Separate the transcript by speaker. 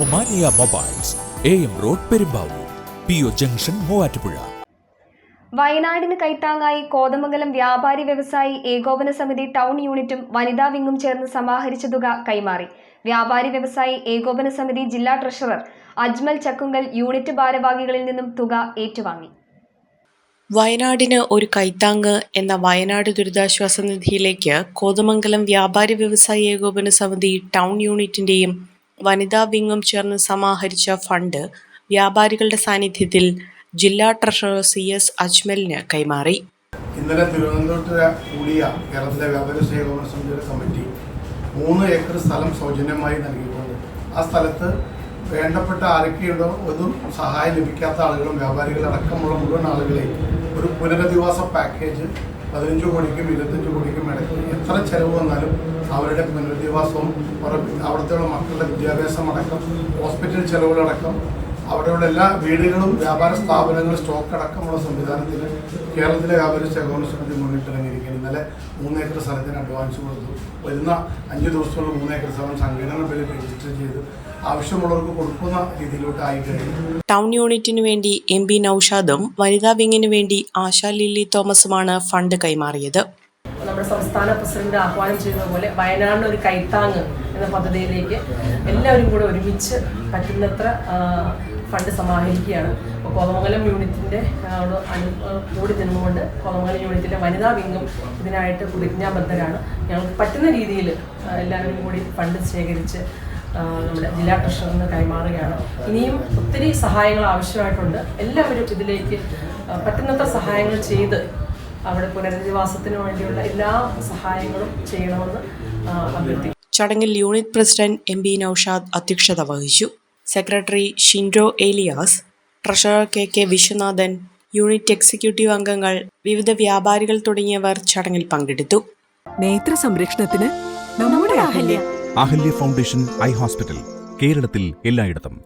Speaker 1: Omania mobiles A M road Perumbavoor P O junction Muvattupuzha.
Speaker 2: വയനാടിന് കൈത്താങ്ങായി കോതമംഗലം വ്യാപാരി വ്യവസായി ഏകോപന സമിതി ടൗൺ യൂണിറ്റും വനിതാ വിങ്ങും ചേർന്ന് സമാഹരിച്ച തുക കൈമാറി. വ്യാപാരി വ്യവസായി ഏകോപന സമിതി ജില്ലാ ട്രഷറർ അജ്മൽ ചക്കുങ്കൽ യൂണിറ്റ് ഭാരവാഹികളിൽ നിന്നും തുക ഏറ്റുവാങ്ങി.
Speaker 3: വയനാടിന് ഒരു കൈത്താങ്ങ് എന്ന വയനാട് ദുരിതാശ്വാസ നിധിയിലേക്ക് കോതമംഗലം വ്യാപാരി വ്യവസായി ഏകോപന സമിതി ടൗൺ യൂണിറ്റിന്റെയും വനിതാ വിങ്ങും ചേർന്ന് സമാഹരിച്ച ഫണ്ട് വ്യാപാരികളുടെ സാന്നിധ്യത്തിൽ ജില്ലാ ട്രഷറർ സി എസ് അജ്മലിന് കൈമാറി.
Speaker 4: ഇന്നലെ തിരുവനന്തപുരത്ത് കൂടിയ കേരളത്തിലെ വ്യാപാര സേവന സമിതിയുടെ കമ്മിറ്റി മൂന്ന് ഏക്കർ സ്ഥലം സൗജന്യമായി നൽകിയിട്ടുണ്ട്. ആ സ്ഥലത്ത് വേണ്ടപ്പെട്ട ആരൊക്കെയുണ്ടോ ഒന്നും സഹായം ലഭിക്കാത്ത ആളുകളും വ്യാപാരികളടക്കമുള്ള മുഴുവൻ ആളുകളെയും ഒരു പുനരധിവാസ പാക്കേജ് പതിനഞ്ച് കോടിക്കും ഇരുപത്തഞ്ച് കോടിക്കും ഇടയ്ക്ക് എത്ര ചെലവ് വന്നാലും അവരുടെ പുനരധിവാസവും അവിടുത്തെ മക്കളുടെ വിദ്യാഭ്യാസം അടക്കം ഹോസ്പിറ്റൽ ചെലവുകളടക്കം അവിടെയുള്ള എല്ലാ വീടുകളും വ്യാപാര സ്ഥാപനങ്ങളും സ്റ്റോക്ക് അടക്കമുള്ള സംവിധാനത്തിൽ കേരളത്തിലെ വ്യാപാര ശേഖരണ സമിതി മുന്നിട്ടിറങ്ങിയിരിക്കുന്നു. ഇന്നലെ മൂന്ന് ഏക്കർ സ്ഥലത്തിന് അഡ്വാൻസ് കൊടുത്തു. വരുന്ന അഞ്ച് ദിവസത്തോളം മൂന്ന് ഏക്കർ സ്ഥലം സംഘടന പേര് രജിസ്റ്റർ ചെയ്ത് ആവശ്യമുള്ളവർക്ക് കൊടുക്കുന്ന രീതിയിലോട്ട് ആയി കഴിഞ്ഞു.
Speaker 3: ടൗൺ യൂണിറ്റിന് വേണ്ടി എം പി നൌഷാദും വനിതാ വിങ്ങിനു വേണ്ടി ആശാ ലില്ലി തോമസുമാണ് ഫണ്ട് കൈമാറിയത്.
Speaker 5: നമ്മുടെ സംസ്ഥാന പ്രസിഡന്റ് ആഹ്വാനം ചെയ്യുന്ന പോലെ വയനാടിന് ഒരു കൈത്താങ് എന്ന പദ്ധതിയിലേക്ക് എല്ലാവരും കൂടെ ഒരുമിച്ച് പറ്റുന്നത്ര ഫണ്ട് സമാഹരിക്കുകയാണ്. അപ്പോൾ കോതമംഗലം യൂണിറ്റിന്റെ കൂടി നിന്നുകൊണ്ട് കോതമംഗലം യൂണിറ്റിലെ വനിതാ വിങ്ങും ഇതിനായിട്ട് പ്രതിജ്ഞാബദ്ധരാണ്. ഞങ്ങൾക്ക് പറ്റുന്ന രീതിയിൽ എല്ലാവരും കൂടി ഫണ്ട് ശേഖരിച്ച് നമ്മുടെ ജില്ലാ ട്രഷറിന് കൈമാറുകയാണ്. ഇനിയും ഒത്തിരി സഹായങ്ങൾ ആവശ്യമായിട്ടുണ്ട്. എല്ലാവരും ഇതിലേക്ക് പറ്റുന്നത്ര സഹായങ്ങൾ ചെയ്ത് അവിടെ പുനരധിവാസത്തിന് വേണ്ടിയുള്ള എല്ലാ സഹായങ്ങളും ചെയ്യണമെന്ന് അഭ്യർത്ഥിക്കും അഭ്യർത്ഥിക്കുന്നു
Speaker 3: ചടങ്ങിൽ unit president M B Naushad അധ്യക്ഷത വഹിച്ചു. Secretary Shindo Elias treasurer K K Viswanathan unit executive അംഗങ്ങൾ വിവിധ വ്യാപാരികൾ തുടങ്ങിയവർ ചടങ്ങിൽ പങ്കെടുത്തു.
Speaker 6: നേത്ര സംരക്ഷണത്തിന് നമ്മുടെ Ahalya.
Speaker 7: Ahalya foundation eye hospital കേരളത്തിൽ എല്ലായിടത്തും.